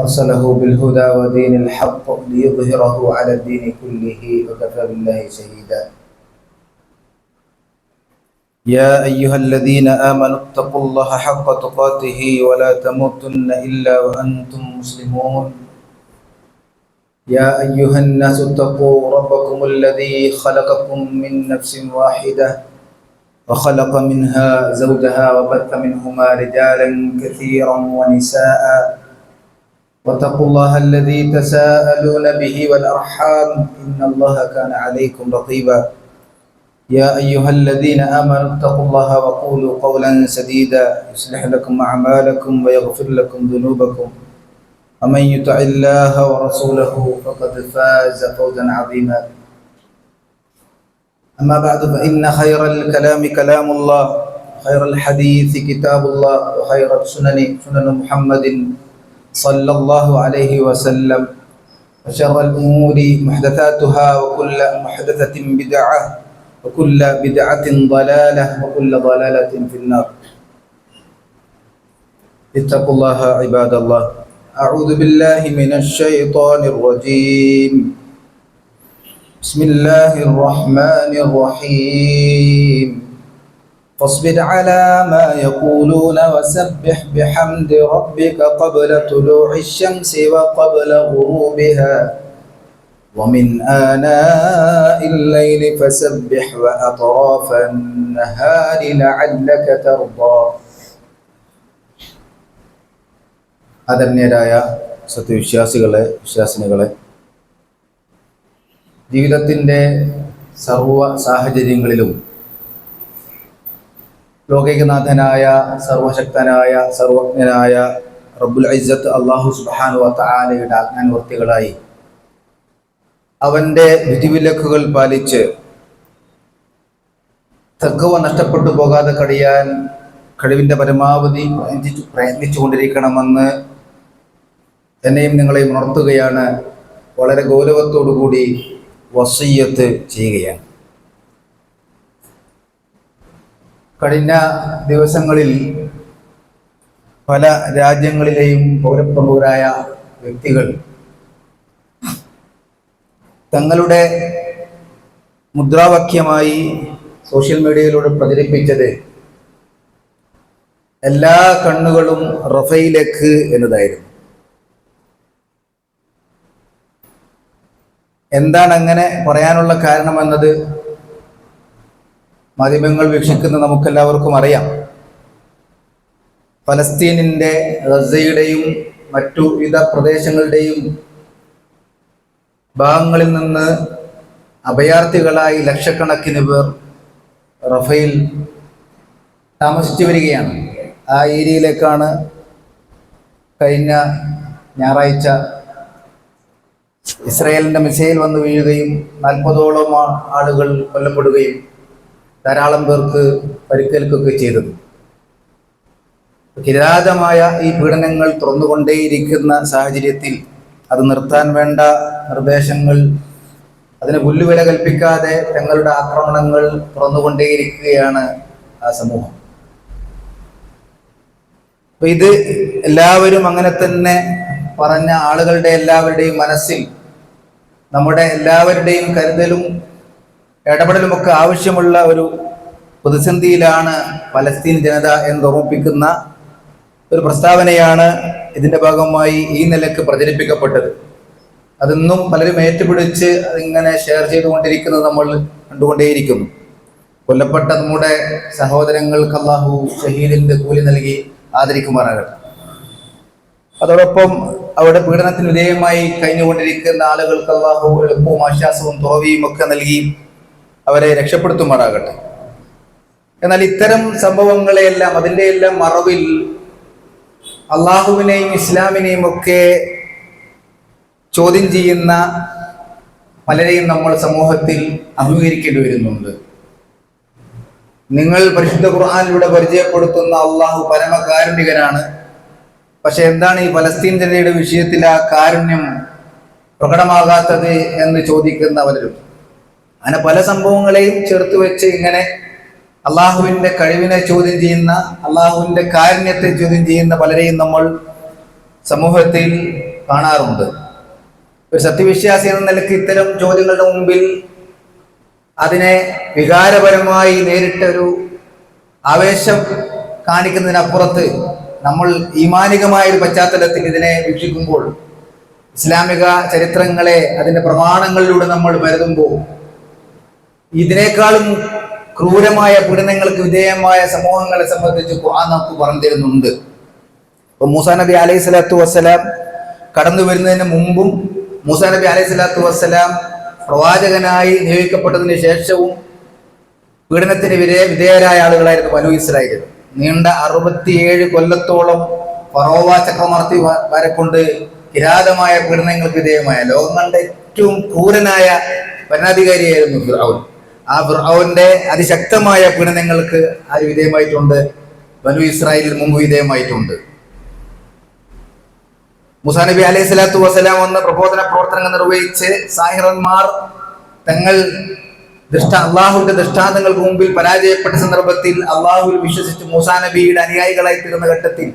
أرسله بالهدى ودين الحق ليظهره على الدين كله وكفى بالله شهيدا. يا أيها الذين آمنوا اتقوا الله حق تقاته ولا تموتن إلا وأنتم مسلمون. يا أيها الناس اتقوا ربكم الذي خلقكم من نفس واحدة وخلق منها زوجها وبث منهما رجالا كثيرا ونساء واتقوا الله الذي تساءلون به والأرحام إن الله كان عليكم رقيبا. يا أيها الذين آمنوا اتقوا الله وقولوا قولا سديدا. يصلح لكم أعمالكم ويغفر لكم ذنوبكم. ومن يطع الله ورسوله فقد فاز فوزا عظيما. أما بعد فإن خير الكلام كلام الله خير الحديث كتاب الله وخير السنن سنن محمد صلى الله عليه وسلم. وشر الأمور محدثاتها وكل محدثة بدعة وكل بدعة ضلالة وكل ضلالة في النار. اتقوا الله عباد الله. أعوذ بالله من الشيطان الرجيم. بسم الله الرحمن الرحيم. فاصبر على ما يقولون وسبح بحمد ربك قبل طلوع الشمس وقبل غروبها ومن آناء الليل فسبح وأطراف النهار لعلك ترضى ആദരണീയരായ സത്യവിശ്വാസികളെ വിശ്വാസിനികളെ ജീവിതത്തിൻ്റെ സർവ സാഹചര്യങ്ങളിലും ലോകൈകനാഥനായ സർവശക്തനായ സർവജ്ഞനായ റബ്ബുൽ ഇസ്സത്ത് അള്ളാഹു സുബാനു വാലയുടെ ആജ്ഞാനവർത്തികളായി. അവന്റെ വിധിവിലക്കുകൾ പാലിച്ച് തക്കവ നഷ്ടപ്പെട്ടു പോകാതെ കഴിയാൻ കഴിവിന്റെ പരമാവധി പ്രയത്നിച്ചു പ്രയത്നിച്ചുകൊണ്ടിരിക്കണമെന്ന് എന്നെയും നിങ്ങളെയും ഉണർത്തുകയാണ്. വളരെ ഗൗരവത്തോടു കൂടി വസയ്യത്ത് ചെയ്യുകയാണ്. കഴിഞ്ഞ ദിവസങ്ങളിൽ പല രാജ്യങ്ങളിലെയും പൗരപ്രമുഖരായ വ്യക്തികൾ തങ്ങളുടെ മുദ്രാവാക്യമായി സോഷ്യൽ മീഡിയയിലൂടെ പ്രചരിപ്പിച്ചത് എല്ലാ കണ്ണുകളും റഫയിലേക്ക് എന്നതായിരുന്നു. എന്താണ് അങ്ങനെ പറയാനുള്ള കാരണമെന്നത്? മാധ്യമങ്ങൾ വീക്ഷിക്കുന്ന നമുക്കെല്ലാവർക്കും അറിയാം. ഫലസ്തീനിന്റെ ഗസയുടെയും മറ്റു വിവിധ പ്രദേശങ്ങളുടെയും ഭാഗങ്ങളിൽ നിന്ന് അഭയാർത്ഥികളായി ലക്ഷക്കണക്കിന് പേർ റഫേൽ താമസിച്ചു വരികയാണ് ആ ഏരിയയിലേക്കാണ് കഴിഞ്ഞ ഞായറാഴ്ച ഇസ്രയേലിന്റെ മിസൈൽ വന്നു വീഴുകയും നാൽപ്പതോളം ആളുകൾ കൊല്ലപ്പെടുകയും ധാരാളം പേർക്ക് പരിക്കേൽക്കുകയൊക്കെ ചെയ്തത്. കിരാതമായ ഈ പീഡനങ്ങൾ തുറന്നുകൊണ്ടേയിരിക്കുന്ന സാഹചര്യത്തിൽ അത് നിർത്താൻ വേണ്ട നിർദ്ദേശങ്ങൾ അതിന് പുല്ലുവില കൽപ്പിക്കാതെ തങ്ങളുടെ ആക്രമണങ്ങൾ തുറന്നുകൊണ്ടേയിരിക്കുകയാണ് ആ സമൂഹം. അപ്പൊ ഇത് എല്ലാവരും അങ്ങനെ തന്നെ പറഞ്ഞ ആളുകളുടെ എല്ലാവരുടെയും മനസ്സിൽ നമ്മുടെ എല്ലാവരുടെയും കരുതലും ഇടപെടലുമൊക്കെ ആവശ്യമുള്ള ഒരു പ്രതിസന്ധിയിലാണ് പലസ്തീൻ ജനത എന്ന് ഓർമ്മിപ്പിക്കുന്ന ഒരു പ്രസ്താവനയാണ് ഇതിന്റെ ഭാഗമായി ഈ നിലയ്ക്ക് പ്രചരിപ്പിക്കപ്പെട്ടത്. അതിന്നും പലരും ഏറ്റുപിടിച്ച് അതിങ്ങനെ ഷെയർ ചെയ്തുകൊണ്ടിരിക്കുന്നത് നമ്മൾ കണ്ടുകൊണ്ടേയിരിക്കുന്നു. കൊല്ലപ്പെട്ട നമ്മുടെ സഹോദരങ്ങൾക്ക് അള്ളാഹു ഷഹീദിന്റെ കൂലി നൽകി ആദരിക്കുമാറാകട്ടെ. അതോടൊപ്പം അവിടെ പീഡനത്തിന് വിധേയമായി കഴിഞ്ഞുകൊണ്ടിരിക്കുന്ന ആളുകൾക്ക് അള്ളാഹു എളുപ്പവും ആശ്വാസവും തുറവിയും ഒക്കെ നൽകി അവരെ രക്ഷപ്പെടുത്തുമാറാകട്ടെ. എന്നാൽ ഇത്തരം സംഭവങ്ങളെയെല്ലാം അതിന്റെ എല്ലാം മറവിൽ അള്ളാഹുവിനെയും ഇസ്ലാമിനെയും ഒക്കെ ചോദ്യം ചെയ്യുന്ന പലരെയും നമ്മൾ സമൂഹത്തിൽ അഭിമുഖീകരിക്കേണ്ടി വരുന്നുണ്ട്. നിങ്ങൾ പരിശുദ്ധ ഖുർആാനിലൂടെ പരിചയപ്പെടുത്തുന്ന അള്ളാഹു പരമകാരുണികനാണ്. പക്ഷെ എന്താണ് ഈ ഫലസ്തീൻ ജനതയുടെ വിഷയത്തിൽ ആ കാരുണ്യം പ്രകടമാകാത്തത് എന്ന് ചോദിക്കുന്ന പലരും. അങ്ങനെ പല സംഭവങ്ങളെയും ചേർത്ത് വെച്ച് ഇങ്ങനെ അള്ളാഹുവിന്റെ കഴിവിനെ ചോദ്യം ചെയ്യുന്ന അള്ളാഹുവിന്റെ കാരുണ്യത്തെ ചോദ്യം ചെയ്യുന്ന പലരെയും നമ്മൾ സമൂഹത്തിൽ കാണാറുണ്ട്. ഒരു സത്യവിശ്വാസി എന്ന നിലയ്ക്ക് ഇത്തരം ചോദ്യങ്ങളുടെ മുമ്പിൽ അതിനെ വികാരപരമായി നേരിട്ടൊരു ആവേശം കാണിക്കുന്നതിനപ്പുറത്ത് നമ്മൾ ഈമാനികമായ ഒരു പശ്ചാത്തലത്തിൽ ഇതിനെ വീക്ഷിക്കുമ്പോൾ ഇസ്ലാമിക ചരിത്രങ്ങളെ അതിന്റെ പ്രമാണങ്ങളിലൂടെ നമ്മൾ പരതുമ്പോൾ ഇതിനേക്കാളും ക്രൂരമായ പീഡനങ്ങൾക്ക് വിധേയമായ സമൂഹങ്ങളെ സംബന്ധിച്ച് ഖുർആൻ നമുക്ക് പറഞ്ഞു തരുന്നുണ്ട് ഇപ്പൊ മൂസാ നബി അലൈഹി സ്വലാത്തു വസ്സലാം കടന്നു വരുന്നതിന് മുമ്പും മൂസാ നബി അലൈഹി സ്വലാത്തു വസ്സലാം പ്രവാചകനായി നിയോഗിക്കപ്പെട്ടതിന് ശേഷവും പീഡനത്തിന് വിധേയ വിധേയരായ ആളുകളായിരുന്നു ബനു ഇസ്രായേൽ. നീണ്ട അറുപത്തിയേഴ് കൊല്ലത്തോളം ഫറോവ ചക്രവർത്തി കൊണ്ട് കിരാതമായ പീഡനങ്ങൾക്ക് വിധേയമായ ലോകം കണ്ട ഏറ്റവും ക്രൂരനായ ഭരണാധികാരിയായിരുന്നു ഫിർഔൻ. ആ ഫിർഔന്റെ അതിശക്തമായ പീഡനങ്ങൾക്ക് ആര് വിധേയമായിട്ടുണ്ട്. ബനു ഇസ്രായേലിൽ മുമ്പ് വിധേയമായിട്ടുണ്ട്. മുസാ നബി അലൈഹി സ്വലാത്തു വസ്സലാം വന്ന് പ്രബോധന പ്രവർത്തനങ്ങൾ നിർവഹിച്ച് സാഹിറന്മാർ തങ്ങൾ ദൃഷ്ട അള്ളാഹുവിന്റെ ദൃഷ്ടാന്തങ്ങൾക്ക് മുമ്പിൽ പരാജയപ്പെട്ട സന്ദർഭത്തിൽ അള്ളാഹുവിൽ വിശ്വസിച്ച് മൂസാ നബിയുടെ അനുയായികളായി തീർന്ന ഘട്ടത്തിൽ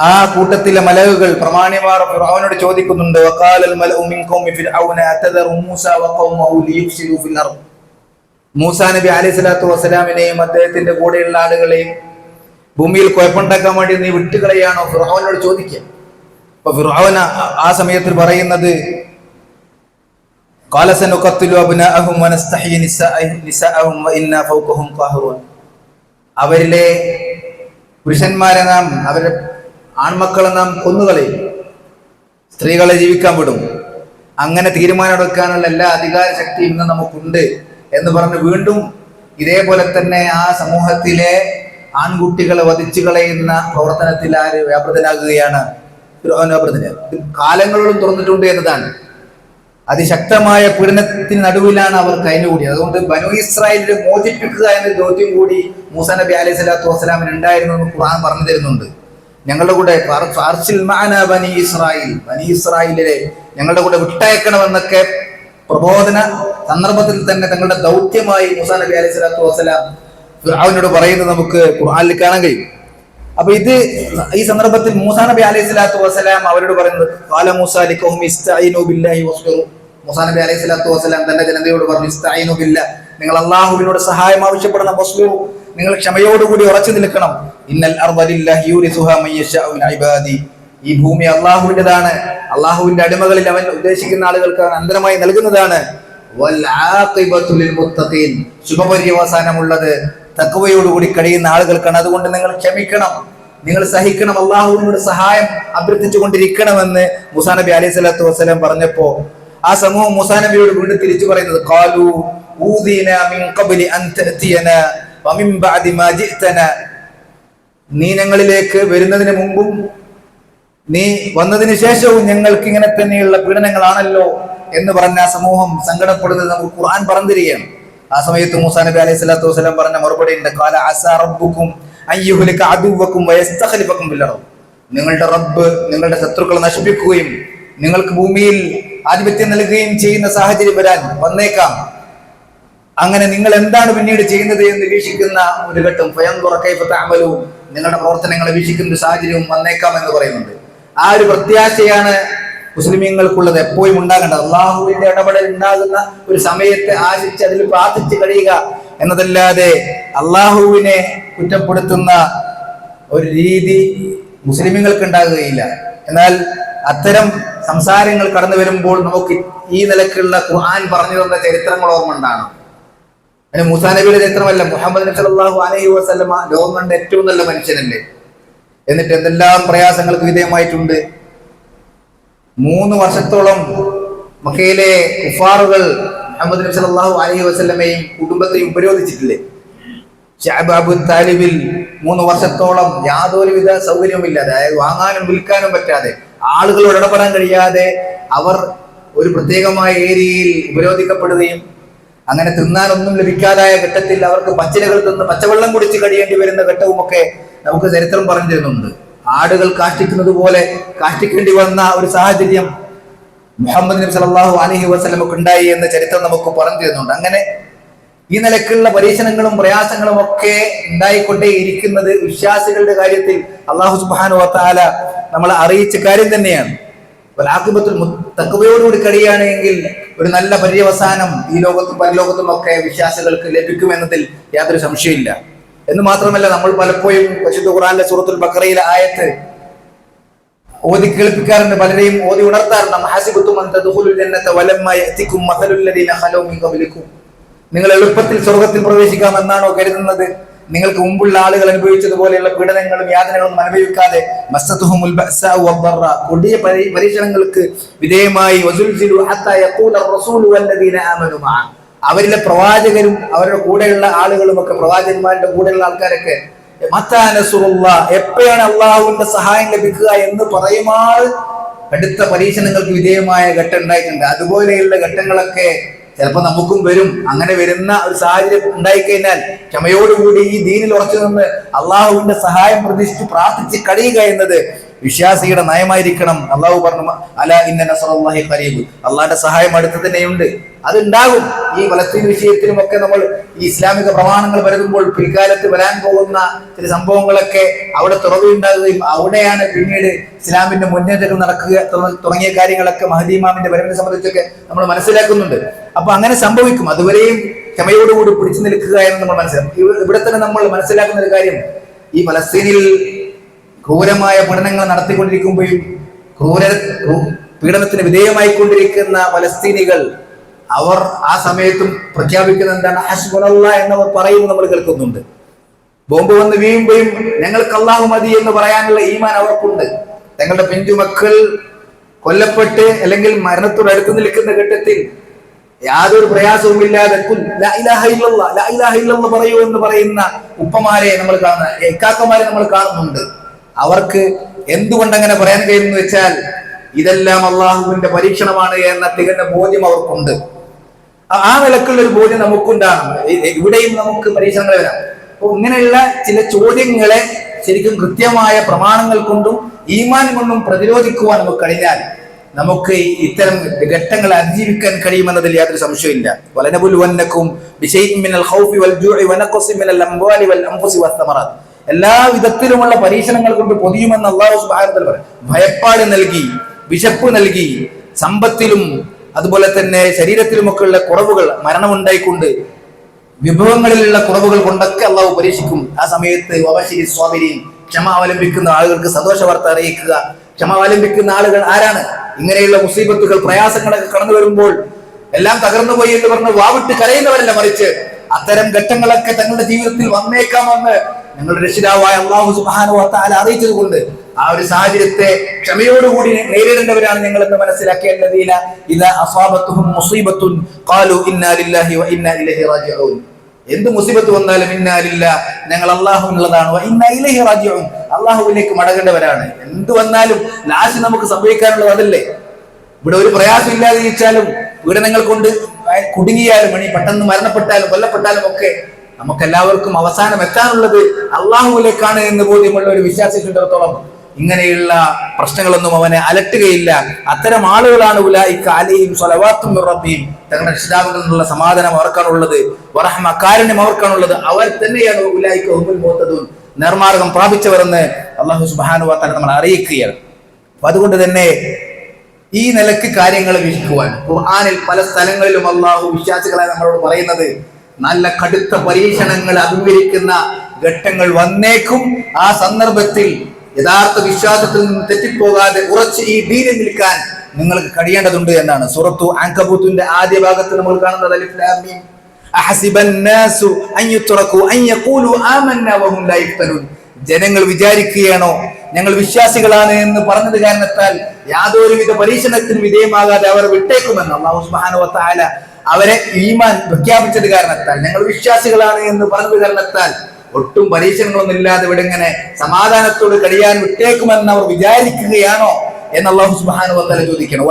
ആ കൂട്ടത്തിലെ മലകുകൾ പ്രമാണിമാർ ഫിർഔനോട് ചോദിക്കുന്നുണ്ട് വഖാലൽ മലഉ മിൻ ഖൗമി ഫിർഔന അതദറു മൂസ വഖൗമഹു ലിയുഫ്സിദു ഫിൽ അർദ്. മൂസ നബി അലൈഹിസ്സലാത്തു സ്വലാത്തു വസ്സലാമിനെയും അദ്ദേഹത്തിന്റെ കൂടെയുള്ള ആളുകളെയും ഭൂമിയിൽ കുഴപ്പമുണ്ടാക്കാൻ വേണ്ടി നീ വിട്ടുകളയാണോ ഫിറോവനോട് ചോദിക്കുക അപ്പൊ ഫിറോവന ആ സമയത്തിൽ പറയുന്നത് അവരിലെ പുരുഷന്മാരെ നാം അവരുടെ ആൺമക്കളെ നാം കൊന്നുകളയും. സ്ത്രീകളെ ജീവിക്കാൻ വിടും. അങ്ങനെ തീരുമാനമെടുക്കാനുള്ള എല്ലാ അധികാര ശക്തിയും ഇന്ന് നമുക്കുണ്ട് എന്ന് പറഞ്ഞ് വീണ്ടും ഇതേപോലെ തന്നെ ആ സമൂഹത്തിലെ ആൺകുട്ടികളെ വധിച്ചു കളയുന്ന പ്രവർത്തനത്തിൽ ആര് വ്യാപൃതനാകുകയാണ്? വ്യാപൃതന്. കാലങ്ങളോളം തുറന്നിട്ടുണ്ട് എന്നതാണ്. അതിശക്തമായ പീഡനത്തിന് നടുവിലാണ് അവർ കഴിഞ്ഞുകൂടിയത് അതുകൊണ്ട് ബനു ഇസ്രായേലിനെ മോചിപ്പിക്കുക എന്ന ദൗത്യം കൂടി മൂസ നബി അലൈഹി സ്വലാത്തു വസ്സലാമിന് ഉണ്ടായിരുന്നു എന്ന് ഖുർആൻ പറഞ്ഞു തരുന്നുണ്ട്. ഞങ്ങളുടെ കൂടെ ബനി ഇസ്രായേൽ ബനി ഇസ്രായേലിലെ ഞങ്ങളുടെ കൂടെ വിട്ടയക്കണമെന്നൊക്കെ പ്രബോധന സന്ദർഭത്തിൽ തന്നെ തങ്ങളുടെ ദൗത്യമായി മൂസ നബി അലൈഹി സ്വലാത്തു വസ്സലാം ഫിറാവിനോട് പറയുന്നത് നമുക്ക് ഖുർആനിൽ കാണാൻ കഴിയും. അപ്പൊ ഇത് ഈ സന്ദർഭത്തിൽ മൂസാ നബി അലൈഹി സ്വലാത്തു വസ്സലാം അവരോട് പറയുന്നത് കാല മൂസാ ലിഖൗമി ഇസ്തഈനു ബില്ലാഹി വസ്ബിറു." മൂസാ നബി അലൈഹി സ്വലാത്തു വസ്സലാം തന്റെ ജനതയോട് പറഞ്ഞു ഇസ്തഈനു ബില്ല. നിങ്ങൾ അള്ളാഹുവിനോട് സഹായം ആവശ്യപ്പെടുന്ന വസ്ബിറു. നിങ്ങൾ ക്ഷമയോടുകൂടി ഉറച്ചു നിൽക്കണം. ഇന്നൽ ഇബാദി. ഈ ഭൂമി അള്ളാഹുവിന്റെതാണ്. അള്ളാഹുവിന്റെ അടിമകളിൽ അവൻ ഉദ്ദേശിക്കുന്ന ആളുകൾക്ക് അനന്തരമായി നൽകുന്നതാണ്. ശുഭപര്യവസാനമുള്ളത് തക്കവയോടുകൂടി കഴിയുന്ന ആളുകൾക്കാണ്. അതുകൊണ്ട് നിങ്ങൾ ക്ഷമിക്കണം. നിങ്ങൾ സഹിക്കണം. അള്ളാഹുവിനോട് സഹായം അഭ്യർത്ഥിച്ചു കൊണ്ടിരിക്കണമെന്ന് മുസാ നബി അലൈഹി സ്വലാത്തു വസ്സലാം പറഞ്ഞപ്പോ ആ സമൂഹം മുസാ നബിയോട് വീണ്ടും തിരിച്ചു പറയുന്നത് മിൻ അൻ നീ ഞങ്ങളിലേക്ക് വരുന്നതിന് മുമ്പും നീ വന്നതിന് ശേഷവും ഞങ്ങൾക്ക് ഇങ്ങനെ തന്നെയുള്ള പീഡനങ്ങളാണല്ലോ എന്ന് പറഞ്ഞ സമൂഹം സങ്കടപ്പെടുന്നത് നമുക്ക് ഖുർആൻ പറഞ്ഞിരിക്കുകയാണ്. ആ സമയത്ത് മൂസാ നബി അലൈഹി സ്വലാത്തു വസ്സലാം പറഞ്ഞ മറുപടി ഉണ്ട്. കാല അസാറബുക്കും അയ്യുഹുലിക്ക് അതുവക്കും വയസ്തഹലിപ്പക്കും അർദ്. നിങ്ങളുടെ റബ്ബ് നിങ്ങളുടെ ശത്രുക്കളെ നശിപ്പിക്കുകയും നിങ്ങൾക്ക് ഭൂമിയിൽ ആധിപത്യം നൽകുകയും ചെയ്യുന്ന സാഹചര്യം വരാൻ വന്നേക്കാം. അങ്ങനെ നിങ്ങൾ എന്താണ് പിന്നീട് ചെയ്യുന്നത് എന്ന് വീക്ഷിക്കുന്ന ഒരു ഘട്ടം. സ്വയം തുറക്കൈപ്പത്തെ അമലവും നിങ്ങളുടെ പ്രവർത്തനങ്ങളെ വീക്ഷിക്കുന്ന ഒരു സാഹചര്യവും വന്നേക്കാം എന്ന് പറയുന്നുണ്ട്. ആ ഒരു പ്രത്യാശയാണ് മുസ്ലിമീങ്ങൾക്കുള്ളത് എപ്പോഴും ഉണ്ടാകേണ്ടത്. അള്ളാഹുവിന്റെ ഇടപെടൽ ഉണ്ടാകുന്ന ഒരു സമയത്തെ ആശിച്ച് അതിൽ പ്രാർത്ഥിച്ച് കഴിയുക എന്നതല്ലാതെ അള്ളാഹുവിനെ കുറ്റപ്പെടുത്തുന്ന ഒരു രീതി മുസ്ലിമീങ്ങൾക്ക് ഉണ്ടാകുകയില്ല. എന്നാൽ അത്തരം സംസാരങ്ങൾ കടന്നു വരുമ്പോൾ നമുക്ക് ഈ നിലക്കുള്ള ഖുർആൻ പറഞ്ഞു തന്ന ചരിത്രങ്ങൾ ഓർമ്മ ഉണ്ടാകണം. അതിന് മൂസാ നബിയുടെ ചരിത്രമല്ല. മുഹമ്മദ് നബി സല്ലല്ലാഹു അലൈഹി വസല്ലമ ലോകം കണ്ട ഏറ്റവും നല്ല മനുഷ്യനല്ലേ? എന്നിട്ട് എന്തെല്ലാം പ്രയാസങ്ങൾക്ക് വിധേയമായിട്ടുണ്ട്. മൂന്ന് വർഷത്തോളം മക്കയിലെ കുഫാറുകൾ മുഹമ്മദ് നബി അലൈഹി വസല്ലമയും കുടുംബത്തെയും ഉപരോധിച്ചിട്ടില്ലേ? ഷാബാബു താലിബിൽ മൂന്ന് വർഷത്തോളം യാതൊരുവിധ സൗകര്യവുമില്ലാതെ അതായത് വാങ്ങാനും വിൽക്കാനും പറ്റാതെ ആളുകളോട് ഇടപെടാൻ കഴിയാതെ അവർ ഒരു പ്രത്യേകമായ ഏരിയയിൽ ഉപരോധിക്കപ്പെടുകയും അങ്ങനെ തിന്നാനൊന്നും ലഭിക്കാതായ ഘട്ടത്തിൽ അവർക്ക് പച്ചിലകൾ തിന്ന് പച്ചവെള്ളം കുടിച്ച് കഴിയേണ്ടി വരുന്ന ഘട്ടവുമൊക്കെ നമുക്ക് ചരിത്രം പറഞ്ഞു തരുന്നുണ്ട്. ആടുകൾ കാഷ്ടിക്കുന്നത് പോലെ കാഷ്ടിക്കേണ്ടി വന്ന ഒരു സാഹചര്യം മുഹമ്മദ് നബി സലാഹു അലഹി വസ്ലമൊക്കെ ഉണ്ടായി എന്ന ചരിത്രം നമുക്ക് പറഞ്ഞു തരുന്നുണ്ട്. അങ്ങനെ ഈ നിലക്കുള്ള പരീക്ഷണങ്ങളും പ്രയാസങ്ങളും ഒക്കെ ഉണ്ടായിക്കൊണ്ടേ ഇരിക്കുന്നത് വിശ്വാസികളുടെ കാര്യത്തിൽ അള്ളാഹു സുബാനു വത്താല നമ്മളെ അറിയിച്ച കാര്യം തന്നെയാണ്. ആക്കുമ്പത്തിൽ തക്കവയോടുകൂടി കഴിയുകയാണെങ്കിൽ ഒരു നല്ല പര്യവസാനം ഈ ലോകത്തും പരലോകത്തും ഒക്കെ വിശ്വാസികൾക്ക് ലഭിക്കുമെന്നതിൽ യാതൊരു സംശയമില്ല. എന്ന് മാത്രമല്ല നമ്മൾ പലപ്പോഴും പരിശുദ്ധ ഖുർആനിലെ സൂറത്തുൽ ബക്കറയിലെ ആയത്ത് ഓതി കേൾപ്പിക്കാറുണ്ട് പലരെയും ഓതി ഉണർത്താറുണ്ട്. നിങ്ങൾ എളുപ്പത്തിൽ സ്വർഗത്തിൽ പ്രവേശിക്കാം എന്നാണോ കരുതുന്നത്? നിങ്ങൾക്ക് മുമ്പുള്ള ആളുകൾ അനുഭവിച്ചതുപോലെയുള്ള പീഡനങ്ങളും യാതനകളും അനുഭവിക്കാതെ കൊടിയ പരി- പരീക്ഷണങ്ങൾക്ക് വിധേയമായി അവരിലെ പ്രവാചകരും അവരുടെ കൂടെയുള്ള ആളുകളും ഒക്കെ പ്രവാചകന്മാരുടെ കൂടെയുള്ള ആൾക്കാരൊക്കെ എപ്പോഴാണ് അള്ളാഹുവിന്റെ സഹായം ലഭിക്കുക എന്ന് പറയുമാറ് അടുത്ത പരീക്ഷണങ്ങൾക്ക് വിധേയമായ ഘട്ടം ഉണ്ടായിട്ടുണ്ട്. അതുപോലെയുള്ള ഘട്ടങ്ങളൊക്കെ ചിലപ്പോൾ നമുക്കും വരും. അങ്ങനെ വരുന്ന ഒരു സാഹചര്യം ഉണ്ടായിക്കഴിഞ്ഞാൽ ക്ഷമയോടുകൂടി ഈ ദീനിൽ ഉറച്ചു നിന്ന് അള്ളാഹുവിന്റെ സഹായം പ്രതീക്ഷിച്ച് പ്രാർത്ഥിച്ച് കഴിയുക എന്നത് വിശ്വാസിയുടെ നയമായിരിക്കണം. അള്ളാഹു പറഞ്ഞു അല ഇന്ന നസറുല്ലാഹി ഖരീബ്. അള്ളാഹിന്റെ സഹായം അടുത്ത് തന്നെയുണ്ട് അതുണ്ടാകും. ഈ ഫലസ്തീൻ വിഷയത്തിലും ഒക്കെ നമ്മൾ ഈ ഇസ്ലാമിക പ്രമാണങ്ങൾ വരുമ്പോൾ പിൽക്കാലത്ത് വരാൻ പോകുന്ന ചില സംഭവങ്ങളൊക്കെ അവിടെ തുറവുണ്ടാകുകയും അവിടെയാണ് പിന്നീട് ഇസ്ലാമിന്റെ മുന്നേറ്റങ്ങൾ നടക്കുക തുടങ്ങിയ കാര്യങ്ങളൊക്കെ മഹദീമാമിന്റെ വരവിനെ സംബന്ധിച്ചൊക്കെ നമ്മൾ മനസ്സിലാക്കുന്നുണ്ട്. അപ്പൊ അങ്ങനെ സംഭവിക്കും. അതുവരെയും ക്ഷമയോടുകൂടി പിടിച്ചു നിൽക്കുക എന്ന് നമ്മൾ മനസ്സിലാക്കും. ഇവിടെ തന്നെ നമ്മൾ മനസ്സിലാക്കുന്ന ഒരു കാര്യം ഈ ഫലസ്തീനിൽ ക്രൂരമായ പഠനങ്ങൾ നടത്തിക്കൊണ്ടിരിക്കുമ്പോഴും ക്രൂര ക്രൂ- പീഡനത്തിന് വിധേയമായിക്കൊണ്ടിരിക്കുന്ന പലസ്തീനികൾ അവർ ആ സമയത്തും പ്രഖ്യാപിക്കുന്ന എന്താണ്? ഹസ്ബുനല്ല എന്നവർ പറയുന്നത് നമ്മൾ കേൾക്കുന്നുണ്ട്. ബോംബ് വന്ന് വീഴുമ്പോഴും ഞങ്ങൾക്ക് അള്ളാഹു മതി എന്ന് പറയാനുള്ള ഈമാൻ അവർക്കുണ്ട്. തങ്ങളുടെ പിഞ്ചുമക്കൾ കൊല്ലപ്പെട്ട് അല്ലെങ്കിൽ മരണത്തോട് അടുത്ത് നിൽക്കുന്ന ഘട്ടത്തിൽ യാതൊരു പ്രയാസവും ഇല്ലാതെ പറയൂ എന്ന് പറയുന്ന ഉപ്പമാരെ നമ്മൾ കാണുന്ന ഏക്കാക്കമാരെ നമ്മൾ കാണുന്നുണ്ട്. അവർക്ക് എന്തുകൊണ്ട് അങ്ങനെ പറയാൻ കഴിയുമെന്ന് വെച്ചാൽ ഇതെല്ലാം അള്ളാഹുവിന്റെ പരീക്ഷണമാണ് എന്ന തികഞ്ഞ ബോധ്യം അവർക്കുണ്ട്. ആ- നിലക്കുള്ള ഒരു ബോധ്യം നമുക്കുണ്ടാകണം. ഇവിടെയും നമുക്ക് പരീക്ഷണങ്ങൾ വരാം. അപ്പൊ ഇങ്ങനെയുള്ള ചില ചോദ്യങ്ങളെ ശരിക്കും കൃത്യമായ പ്രമാണങ്ങൾ കൊണ്ടും ഈമാൻ കൊണ്ടും പ്രതിരോധിക്കുവാൻ നമുക്ക് കഴിഞ്ഞാൽ നമുക്ക് ഇത്തരം ഘട്ടങ്ങൾ അതിജീവിക്കാൻ കഴിയുമെന്നതിൽ യാതൊരു സംശയമില്ല വലനബുൽവന്നക്കും ബിശൈഇൻ മിനൽ ഖൗഫി വൽ ജൂഇ വനഖസിൻ മിനൽ വൽ അൻഫുസി വസ്സമറാത്ത് എല്ലാ വിധത്തിലുമുള്ള പരീക്ഷണങ്ങൾ കൊണ്ട് പൊതിയുമെന്ന് അള്ളാഹു തആല പറയും. ഭയപ്പാട് നൽകി വിശപ്പ് നൽകി സമ്പത്തിലും അതുപോലെ തന്നെ ശരീരത്തിലുമൊക്കെ ഉള്ള കുറവുകൾ മരണമുണ്ടായിക്കൊണ്ട് വിഭവങ്ങളിലുള്ള കുറവുകൾ കൊണ്ടൊക്കെ അള്ളാഹു പരീക്ഷിക്കും. ആ സമയത്ത് വവശിരി സ്വാമിരി ക്ഷമ അവലംബിക്കുന്ന ആളുകൾക്ക് സന്തോഷ വാർത്ത അറിയിക്കുക. ക്ഷമ അവലംബിക്കുന്ന ആളുകൾ ആരാണ്? ഇങ്ങനെയുള്ള മുസീബത്തുകൾ പ്രയാസങ്ങളൊക്കെ കടന്നു വരുമ്പോൾ എല്ലാം തകർന്നു പോയി എന്ന് പറഞ്ഞ് വാവിട്ട് കരയുന്നവരല്ല മറിച്ച്. അത്തരം ഘട്ടങ്ങളൊക്കെ തങ്ങളുടെ ജീവിതത്തിൽ വന്നേക്കാമെന്ന് ഞങ്ങളുടെ രക്ഷിതാവായ അള്ളാഹു സുബാനുവാത്താല അറിയിച്ചത് കൊണ്ട് ആ ഒരു സാഹചര്യത്തെ ക്ഷമയോടുകൂടി നേരിടേണ്ടവരാണ് ഞങ്ങൾ എന്ന് മനസ്സിലാക്കേണ്ടതില്ല വ റാജിഊൻ. എന്ത് മുസീബത്ത് വന്നാലും ഇന്നാലില്ല ഞങ്ങൾ അള്ളാഹുവിനുള്ളതാണ് വ ഇന്നാ ഇലൈഹി റാജിഊൻ. അള്ളാഹുവിലേക്ക് മടങ്ങേണ്ടവരാണ്. എന്ത് വന്നാലും ലാസ്റ്റ് നമുക്ക് സംഭവിക്കാനുള്ളത് അതല്ലേ? ഇവിടെ ഒരു പ്രയാസം ഇല്ലാതെ ജീവിച്ചാലും പീഡനങ്ങൾ കൊണ്ട് കുടുങ്ങിയാലും മണി പെട്ടെന്ന് മരണപ്പെട്ടാലും കൊല്ലപ്പെട്ടാലും ഒക്കെ നമുക്ക് എല്ലാവർക്കും അവസാനം എത്താനുള്ളത് അള്ളാഹുവിലേക്കാണ് എന്ന് ബോധ്യമുള്ള ഒരു വിശ്വാസിക്കുന്നിടത്തോളം ഇങ്ങനെയുള്ള പ്രശ്നങ്ങളൊന്നും അവനെ അലട്ടുകയില്ല. അത്തരം ആളുകളാണ് ഉലായിക്ക സ്വലവാത്തും റബ്ബിയും തങ്ങളുടെ രക്ഷിതാവുകളിൽ നിന്നുള്ള സമാധാനം അവർക്കാണുള്ളത്. വറഹ്മ കാരുണ്യം അവർക്കാണുള്ളത്. അവർ തന്നെയാണ് ഉലായിക്ക ഹുബുൽ മൂത്തതും നേർമാർഗം പ്രാപിച്ചവരെന്ന് അള്ളാഹു സുബാനു വാത്താൻ നമ്മൾ അറിയിക്കുകയാണ്. അപ്പൊ അതുകൊണ്ട് തന്നെ ഈ നിലയ്ക്ക് കാര്യങ്ങൾ വീക്ഷിക്കുവാൻ ഖുർആാനിൽ പല സ്ഥലങ്ങളിലും അള്ളാഹു വിശ്വാസികളെ നമ്മളോട് പറയുന്നത് നല്ല കടുത്ത പരീക്ഷണങ്ങൾ അഭിമുഖീകരിക്കുന്ന ഘട്ടങ്ങൾ വന്നേക്കും. ആ സന്ദർഭത്തിൽ യഥാർത്ഥ വിശ്വാസത്തിൽ നിന്ന് തെറ്റിപ്പോകാതെ ഉറച്ച് ഈ ദീനിൽ നിൽക്കാൻ നിങ്ങൾക്ക് കഴിയേണ്ടതുണ്ട് എന്നാണ് സുറത്തു ആങ്കബൂത്തിന്റെ ആദ്യ ഭാഗത്ത് നമ്മൾ കാണുന്നത്. ജനങ്ങൾ വിചാരിക്കുകയാണോ? ഞങ്ങൾ വിശ്വാസികളാണ് എന്ന് പറഞ്ഞത് കാരണത്താൽ യാതൊരുവിധ പരീക്ഷണത്തിന് വിധേയമാകാതെ അവർ വിട്ടേക്കുമെന്ന് അള്ളാഹു സുബാനുവത്തായ അവരെ ഈമാൻ പ്രഖ്യാപിച്ചത് കാരണത്താൽ ഞങ്ങൾ വിശ്വാസികളാണ് എന്ന് പറഞ്ഞത് കാരണത്താൽ ഒട്ടും പരീക്ഷണങ്ങളൊന്നും ഇല്ലാതെ ഇവിടെ ഇങ്ങനെ സമാധാനത്തോട് കഴിയാൻ വിട്ടേക്കുമെന്ന് അവർ വിചാരിക്കുകയാണോ? എന്ന് അല്ലാഹു സുബ്ഹാനഹു വ തആല ചോദിക്കണം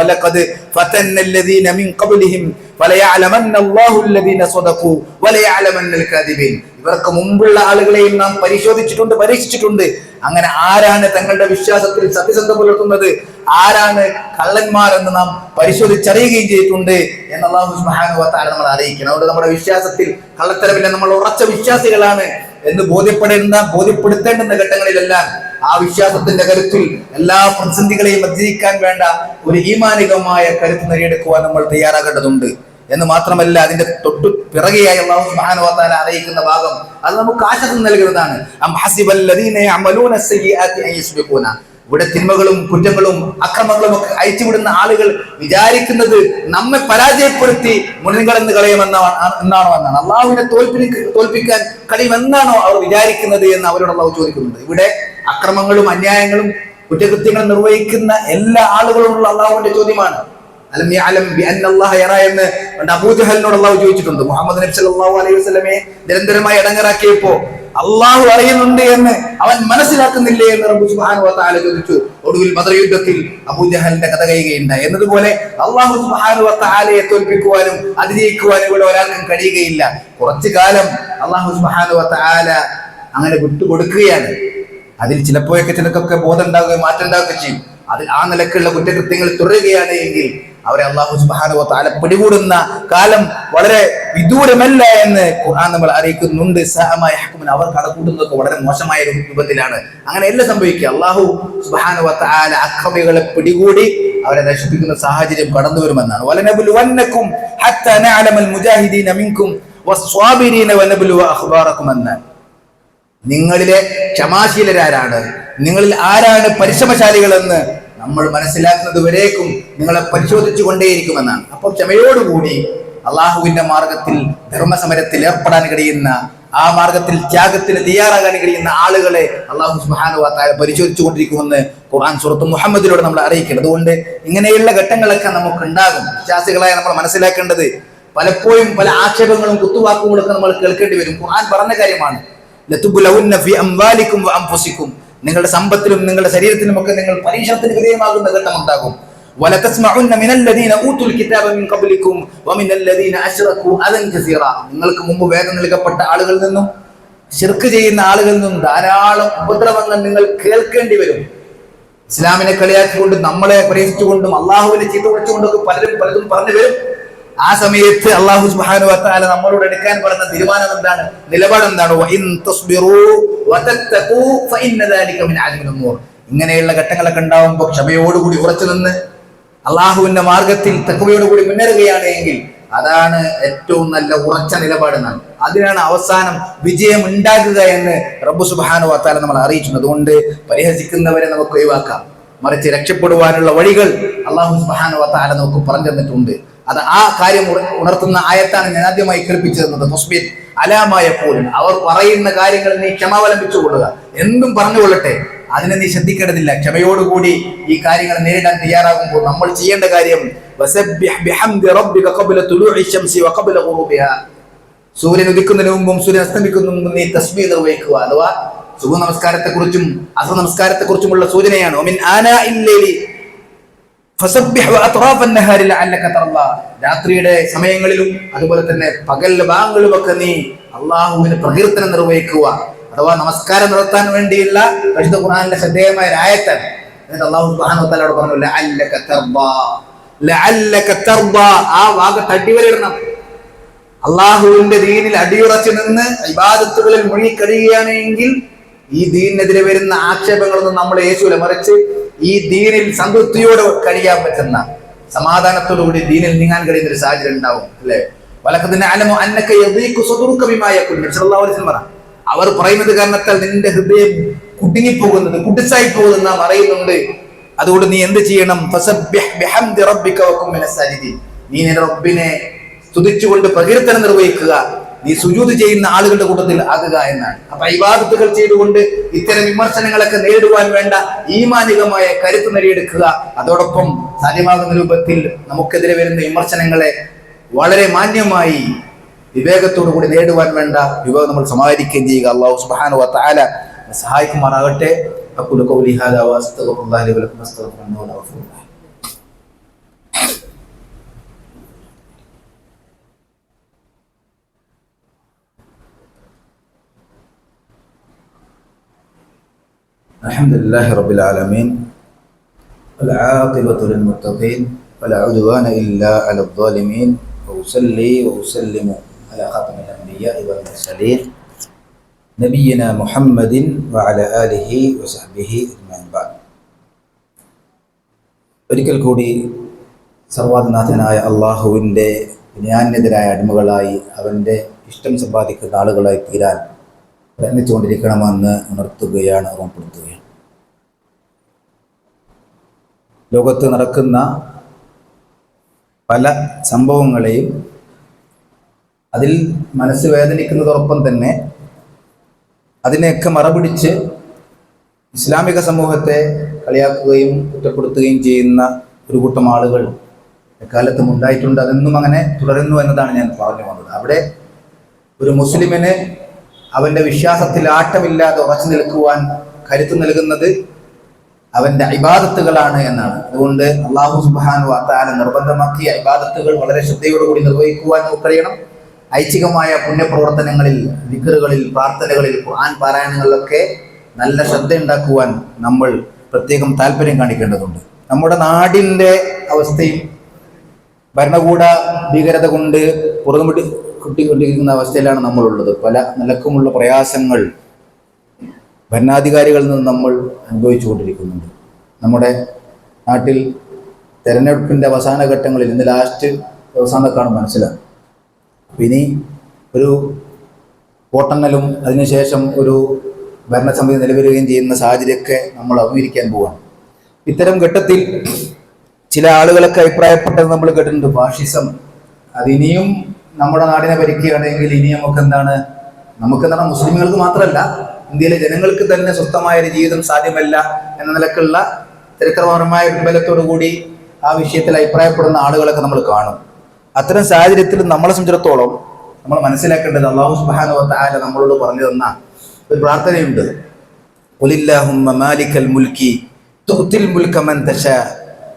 കാദിബീൻ. ഇവർക്ക് മുമ്പുള്ള ആളുകളെയും നാം പരിശോധിച്ചിട്ടുണ്ട് പരീക്ഷിച്ചിട്ടുണ്ട്. അങ്ങനെ ആരാണ് തങ്ങളുടെ വിശ്വാസത്തിൽ സത്യസന്ധ പുലർത്തുന്നത്? ആരാണ് കള്ളന്മാർ എന്ന് നാം പരിശോധിച്ചറിയുകയും ചെയ്തിട്ടുണ്ട് എന്ന് അള്ളാഹു തആല നമ്മൾ അറിയിക്കണം. അതുകൊണ്ട് നമ്മുടെ വിശ്വാസത്തിൽ കള്ളത്തരമില്ല നമ്മൾ ഉറച്ച വിശ്വാസികളാണ് എന്ന് ബോധ്യപ്പെടേണ്ട ബോധ്യപ്പെടുത്തേണ്ടുന്ന ഘട്ടങ്ങളിലെല്ലാം ആ വിശ്വാസത്തിന്റെ കരുത്തിൽ എല്ലാ പ്രതിസന്ധികളെയും അതിജീവിക്കാൻ വേണ്ട ഒരു ഈമാനികമായ കരുത്ത് നേടിയെടുക്കുവാൻ നമ്മൾ തയ്യാറാകേണ്ടതുണ്ട്. എന്ന് മാത്രമല്ല അതിന്റെ തൊട്ടു പിറകെയായി അള്ളാഹു സുബ്ഹാനഹു വ തആല അറിയിക്കുന്ന ഭാഗം അത് നമുക്ക് ആശ്വാസം നൽകുന്നതാണ്. ഇവിടെ തിന്മകളും കുറ്റങ്ങളും അക്രമങ്ങളും ഒക്കെ അയച്ചുവിടുന്ന ആളുകൾ വിചാരിക്കുന്നത് നമ്മെ പരാജയപ്പെടുത്തി മുൻകടന്ന് കളയുമെന്നാണ് എന്നാണോ എന്നാണ്. അള്ളാഹുവിനെ തോൽപ്പി തോൽപ്പിക്കാൻ കഴിയുമെന്നാണോ അവർ വിചാരിക്കുന്നത് എന്ന് അവരോട് അള്ളാഹു ചോദിക്കുന്നുണ്ട്. ഇവിടെ അക്രമങ്ങളും അന്യായങ്ങളും കുറ്റകൃത്യങ്ങളും നിർവഹിക്കുന്ന എല്ലാ ആളുകളോടുള്ള അള്ളാഹുവിന്റെ ചോദ്യമാണ്. എന്ന് അബൂജഹലിനോട് അള്ളാഹു ചോദിച്ചിട്ടുണ്ട്. മുഹമ്മദ് നബി സല്ലല്ലാഹു അലൈഹി വസല്ലമയെ നിരന്തരമായി ഇടങ്ങറാക്കിയപ്പോ അള്ളാഹു അറിയുന്നുണ്ട് എന്ന് അവൻ മനസ്സിലാക്കുന്നില്ലേ എന്ന് റബ്ബു സുബ്ഹാനഹു വ തആല ചോദിച്ചു. ഒടുവിൽ ബദർ യുദ്ധത്തിൽ അബൂജഹലിന്റെ കഥ കഴിയുകയുണ്ടായി. എന്നതുപോലെ അള്ളാഹു സുബ്ഹാനഹു വ തആലയെ തോൽപ്പിക്കുവാനും അതിജയിക്കുവാനും ഇവിടെ ഒരാൾക്കും കഴിയുകയില്ല. കുറച്ചു കാലം അള്ളാഹു സുബ്ഹാനഹു വ തആല അങ്ങനെ വിട്ടുകൊടുക്കുകയാണ്. അതിൽ ചിലപ്പോഴൊക്കെ ചിലക്കൊക്കെ ബോധം ഉണ്ടാവുകയും മാറ്റം ഉണ്ടാവുകയും ചെയ്യും. അതിൽ ആ നിലക്കുള്ള കുറ്റകൃത്യങ്ങൾ തുടരുകയാണ് എങ്കിൽ അവരെ അള്ളാഹു സുബാനോ താല പിടികൂടുന്ന കാലം വളരെ വിദൂരമല്ല എന്ന് ഖുർആൻ നമ്മൾ അറിയിക്കുന്നുണ്ട്. സഹമായ ഹക്കുമൻ അവർ കടക്കൂടുന്നതൊക്കെ വളരെ മോശമായ രൂപത്തിലാണ്. അങ്ങനെ എല്ലാം സംഭവിക്കുക. അള്ളാഹു സുബാനുവ താല അക്രമികളെ പിടികൂടി അവരെ നശിപ്പിക്കുന്ന സാഹചര്യം കടന്നു വരുമെന്നാണ്. വലനബുലുവന്നക്കും ഹത്ത നഅലമൽ മുജാഹിദീന മിൻകും വസ്വാബിരീന വനബുലുവ അഖ്ബാറക്കും എന്നാണ് നിങ്ങളിലെ ക്ഷമാശീലരാരാണ്? നിങ്ങളിൽ ആരാണ് പരിശ്രമശാലികളെന്ന് നമ്മൾ മനസ്സിലാക്കുന്നത് വരേക്കും നിങ്ങളെ പരിശോധിച്ചു കൊണ്ടേയിരിക്കുമെന്നാണ്. അപ്പോൾ ക്ഷമയോടുകൂടി അള്ളാഹുവിന്റെ മാർഗത്തിൽ ധർമ്മസമരത്തിൽ ഏർപ്പെടാൻ കഴിയുന്ന ആ മാർഗത്തിൽ ത്യാഗത്തിന് തയ്യാറാകാൻ കഴിയുന്ന ആളുകളെ അള്ളാഹു സുബാനുവാത്തായ പരിശോധിച്ചു കൊണ്ടിരിക്കുമെന്ന് ഖുർആൻ സുഹൃത്ത് മുഹമ്മദിലൂടെ നമ്മൾ അറിയിക്കണം അതുകൊണ്ട് ഇങ്ങനെയുള്ള ഘട്ടങ്ങളൊക്കെ നമുക്ക് ഉണ്ടാകും വിശ്വാസികളായ നമ്മൾ മനസ്സിലാക്കേണ്ടത് പലപ്പോഴും പല ആക്ഷേപങ്ങളും കുത്തുവാക്കുകളൊക്കെ നമ്മൾ കേൾക്കേണ്ടി വരും. ഖുർആൻ പറഞ്ഞ കാര്യമാണ്. ലതുബ്ലവുന്ന ഫി അംവാലിക്കും നിങ്ങളുടെ സമ്പത്തിലും നിങ്ങളുടെ ശരീരത്തിലും ഒക്കെ നിങ്ങൾ പരീക്ഷണത്തിന് വിധേയമാകുന്ന ഘട്ടം ഉണ്ടാകും. നിങ്ങൾക്ക് മുമ്പ് വേദം നൽകപ്പെട്ട ആളുകളിൽ നിന്നും ചെറുക്ക് ചെയ്യുന്ന ആളുകളിൽ നിന്നും ധാരാളം ഉപദ്രവങ്ങൾ നിങ്ങൾ കേൾക്കേണ്ടി വരും. ഇസ്ലാമിനെ കളിയാക്കിക്കൊണ്ട് നമ്മളെ പരിഹസിച്ചുകൊണ്ടും അള്ളാഹുവിനെ ചീത്ത വിളിച്ചുകൊണ്ടൊക്കെ പലരും പലതും പറഞ്ഞു വരും. ആ സമയത്ത് അള്ളാഹു സുബാനു വത്താല നമ്മളോട് എടുക്കാൻ പറഞ്ഞ തീരുമാനം എന്താണ്? നിലപാട് എന്താണ് ഇങ്ങനെയുള്ള ഘട്ടങ്ങളൊക്കെ ഉണ്ടാവുമ്പോൾ ക്ഷമയോടുകൂടി ഉറച്ചു നിന്ന് അള്ളാഹുവിന്റെ മാർഗത്തിൽ തെക്കുവയോടുകൂടി മുന്നേറുകയാണ് എങ്കിൽ അതാണ് ഏറ്റവും നല്ല ഉറച്ച നിലപാട് എന്നാണ് അതിനാണ് അവസാനം വിജയം ഉണ്ടാകുക എന്ന് റബ്ബു സുബാനു വത്താല നമ്മൾ അറിയിച്ചിട്ടുണ്ട്. അതുകൊണ്ട് പരിഹസിക്കുന്നവരെ നമുക്ക് ഒഴിവാക്കാം. മറിച്ച് രക്ഷപ്പെടുവാനുള്ള വഴികൾ അള്ളാഹു സുബാനു വത്താല നമുക്ക് പറഞ്ഞു തന്നിട്ടുണ്ട്. അത് ആ കാര്യം ഉണർത്തുന്ന ആയത്താണ് ഞാൻ ആദ്യമായി കേൾപ്പിച്ചു മുസ്ബിൻ അലാമായ പോലും അവർ പറയുന്ന കാര്യങ്ങൾ നീ ക്ഷമാവലംബിച്ചു കൊള്ളുക എന്തും പറഞ്ഞുകൊള്ളട്ടെ. അതിനെ നീ ശ്രദ്ധിക്കേണ്ടതില്ല. ക്ഷമയോടുകൂടി ഈ കാര്യങ്ങൾ നേരിടാൻ തയ്യാറാകുമ്പോൾ നമ്മൾ ചെയ്യേണ്ട കാര്യം സൂര്യൻ ഉദിക്കുന്നതിന് മുമ്പും സൂര്യൻ അസ്തമിക്കുന്നതിന് മുമ്പും നീ തസ്ബീ നിർവഹിക്കുക. അഥവാ സുഖ നമസ്കാരത്തെ കുറിച്ചും അസ നമസ്കാരത്തെ കുറിച്ചുമുള്ള സൂചനയാണ് രാത്രിയുടെ സമയങ്ങളിലും അതുപോലെ തന്നെ പകൽ ഭാഗങ്ങളും ഒക്കെ നീ അള്ളാഹുവിന് പ്രകീർത്തനം നിർവഹിക്കുക. അഥവാ നമസ്കാരം നടത്താൻ വേണ്ടിയുള്ള പരിശുദ്ധ ഖുർആനിലെ ശ്രദ്ധേയമായ രായത്തൻ എന്നിട്ട് അള്ളാഹു പറഞ്ഞു ആ വാക്ക് തട്ടിവരിടണം അള്ളാഹുവിന്റെ ദീനിൽ അടിയുറച്ചു നിന്ന് ഇബാദത്തുകളിൽ മുഴുകി എങ്കിൽ ഈ ദീനിനെതിരെ വരുന്ന ആക്ഷേപങ്ങളൊന്നും നമ്മൾ യേശുവില മറിച്ച് ഈ ദീനിൽ സംതൃപ്തിയോടെ കഴിയാൻ പറ്റുന്ന സമാധാനത്തോടുകൂടി ദീനിൽ നീങ്ങാൻ കഴിയുന്ന ഒരു സാഹചര്യം ഉണ്ടാവും അല്ലെ? വലക്കത്തിന്റെ അലമോ അന്നൊക്കെ പറ അവർ പറയുന്നത് കാരണത്താൽ നിന്റെ ഹൃദയം കുടുങ്ങിപ്പോകുന്നത് കുട്ടിച്ചായി പോകുന്നത് നാം അറിയുന്നുണ്ട്. അതുകൊണ്ട് നീ എന്ത് ചെയ്യണം. നീ നിന്റെ റബ്ബിനെ സ്തുതിച്ചുകൊണ്ട് പ്രകീർത്തനം നിർവഹിക്കുക. നീ സുജൂത് ചെയ്യുന്ന ആളുകളുടെ കൂട്ടത്തിൽ ആകുക എന്നാണ്. അപ്പൊ ഇബാദത്തുകൾ ചെയ്തുകൊണ്ട് ഇത്തരം വിമർശനങ്ങളൊക്കെ നേരിടുവാൻ വേണ്ട ഈമാനികമായ കരുത്ത് നേടിയെടുക്കുക. അതോടൊപ്പം സാധ്യമാകുന്ന രൂപത്തിൽ നമുക്കെതിരെ വരുന്ന വിമർശനങ്ങളെ വളരെ മാന്യമായി വിവേകത്തോടു കൂടി നേടുവാൻ വേണ്ട വിവേകം നമ്മൾ സമാഹരിക്കുകയും ചെയ്യുക. അള്ളാഹു സുബാന വാല സഹായിക്കുമാറാകട്ടെ. അക്കുലക്കൗലിഹാദ് അവാസ്തകം അള്ളാഹു വലക്കും അസ്തകം الحمد لله رب العالمين والعاقبة للمتقين ولا عدوان إلا على الظالمين وأصلي وأسلم على خاتم الأنبياء والمرسلين نبينا محمد وعلى آله وصحبه أجمعين بعد ഒരിക്കൽ കൂടി സർവാധിനാഥനായ അള്ളാഹുവിൻ്റെ ജ്ഞാന്യതരായ അടിമകളായി അവൻ്റെ ഇഷ്ടം സമ്പാദിക്കുന്ന ആളുകളായി തീരാൻ പ്രയത്നിച്ചുകൊണ്ടിരിക്കണമെന്ന് ഉണർത്തുകയാണ് ഓർമ്മപ്പെടുത്തുകയാണ്. ലോകത്ത് നടക്കുന്ന പല സംഭവങ്ങളെയും അതിൽ മനസ്സ് വേദനിക്കുന്നതോടൊപ്പം തന്നെ അതിനെയൊക്കെ മറപിടിച്ച് ഇസ്ലാമിക സമൂഹത്തെ കളിയാക്കുകയും കുറ്റപ്പെടുത്തുകയും ചെയ്യുന്ന ഒരു കൂട്ടം ആളുകൾ എക്കാലത്തും ഉണ്ടായിട്ടുണ്ട്. അതെന്നും അങ്ങനെ തുടരുന്നു എന്നതാണ് ഞാൻ പറഞ്ഞു വന്നത് അവിടെ ഒരു മുസ്ലിമിന് അവന്റെ വിശ്വാസത്തിൽ ആട്ടമില്ലാതെ ഉറച്ചു നിൽക്കുവാൻ കരുത്തു നൽകുന്നത് അവന്റെ അഭിബാദത്തുകളാണ് എന്നാണ്. അതുകൊണ്ട് അള്ളാഹു സുബാൻ വാത്താല നിർബന്ധമാക്കിയ അഭിബാദത്തുകൾ വളരെ ശ്രദ്ധയോടുകൂടി നിർവഹിക്കുവാൻ നമുക്ക് കഴിയണം ഐച്ഛികമായ പുണ്യപ്രവർത്തനങ്ങളിൽ വിക്കറുകളിൽ പ്രാർത്ഥനകളിൽ ഖുർആൻ പാരായണങ്ങളിലൊക്കെ നല്ല ശ്രദ്ധ ഉണ്ടാക്കുവാൻ നമ്മൾ പ്രത്യേകം താല്പര്യം കാണിക്കേണ്ടതുണ്ട്. നമ്മുടെ നാടിന്റെ അവസ്ഥയും ഭരണകൂട ഭീകരത കൊണ്ട് പുറകുമുട്ടി കുട്ടിക്കൊണ്ടിരിക്കുന്ന അവസ്ഥയിലാണ് നമ്മളുള്ളത്. പല നിലക്കുമുള്ള പ്രയാസങ്ങൾ ഭരണാധികാരികളിൽ നിന്ന് നമ്മൾ അനുഭവിച്ചുകൊണ്ടിരിക്കുന്നുണ്ട്. നമ്മുടെ നാട്ടിൽ തെരഞ്ഞെടുപ്പിന്റെ അവസാന ഘട്ടങ്ങളിൽ ഇന്ന് ലാസ്റ്റ് അവസാനക്കാണ് മനസ്സിലാകും അപ്പം ഇനി ഒരു വോട്ടെണ്ണലും അതിനുശേഷം ഒരു ഭരണസമിതി നിലവരുകയും ചെയ്യുന്ന സാഹചര്യമൊക്കെ നമ്മൾ അഭിമുഖീകരിക്കാൻ പോവുകയാണ് ഇത്തരം ഘട്ടത്തിൽ ചില ആളുകളൊക്കെ അഭിപ്രായപ്പെട്ടത് നമ്മൾ കേട്ടിട്ടുണ്ട്. ഫാഷിസം. അതിനിയും നമ്മുടെ നാടിനെ ഭരിക്കുകയാണെങ്കിൽ ഇനി നമുക്ക് എന്താണ്? നമുക്ക് എന്താണ്? മുസ്ലിമുകൾക്ക് മാത്രമല്ല ഇന്ത്യയിലെ ജനങ്ങൾക്ക് തന്നെ സ്വസ്ഥമായ ഒരു ജീവിതം സാധ്യമല്ല എന്ന നിലക്കുള്ള ചരിത്രപരമായ പിൻബലത്തോടു കൂടി ആ വിഷയത്തിൽ അഭിപ്രായപ്പെടുന്ന ആളുകളൊക്കെ നമ്മൾ കാണും. അത്തരം സാഹചര്യത്തിൽ നമ്മളെ സംബന്ധിച്ചിടത്തോളം നമ്മൾ മനസ്സിലാക്കേണ്ടത് അള്ളാഹു സുബാന ആല നമ്മളോട് പറഞ്ഞു തന്ന ഒരു പ്രാർത്ഥനയുണ്ട്. മാലിക്കൽ മുൽക്കി തുഅ്തിൽ മുൽക മൻ തശാ